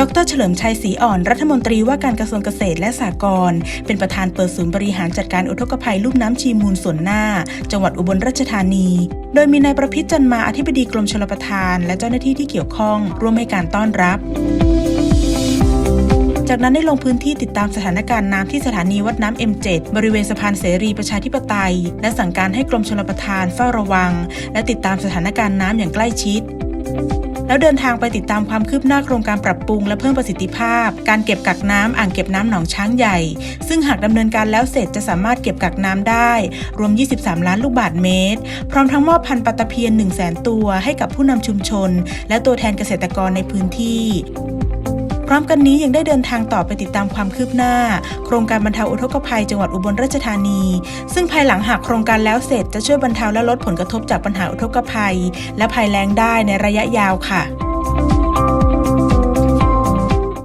ดรเฉลิมชัยศรีอ่อน รัฐมนตรีว่าการกระทรวงเกษตรและสหกรณ์เป็นประธานเปิดศูนย์บริหารจัดการอุทกภัยลุ่มน้ำชีมูลส่วนหน้า จังหวัดอุบลราชธานี โดยมีนายประพิษจันมาอธิบดีกรมชลประทาน และเจ้าหน้าที่ที่เกี่ยวข้อง ร่วมให้การต้อนรับจากนั้นได้ลงพื้นที่ติดตามสถานการณ์น้ำที่สถานีวัดน้ำ M7 บริเวณสะพานเสรีประชาธิปไตย และสั่งการให้กรมชลประทานเฝ้าระวัง และติดตามสถานการณ์น้ำอย่างใกล้ชิด แล้วเดินทางไปติดตามความคืบหน้าโครงการปรับปรุงและเพิ่มประสิทธิภาพ การเก็บกักน้ำอ่างเก็บน้ำหนองช้างใหญ่ ซึ่งหากดำเนินการแล้วเสร็จจะสามารถเก็บกักน้ำได้ รวม 23 ล้านลูกบาทเมตร พร้อมทั้งมอบพันธุ์ปลาตะเพียน 1 0 0 0 0แตัวให้กับผู้นำชุมชน และตัวแทนเกษตรกรในพื้นที่ พร้อมกันนี้ยังได้เดินทางต่อไปติดตามความคืบหน้า โครงการบรรเทาอุทกภัยจังหวัดอุบลราชธานี ซึ่งภายหลังหากโครงการแล้วเสร็จจะช่วยบรรเทาและลดผลกระทบจากปัญหาอุทกภัย และภัยแล้งได้ในระยะยาวค่ะ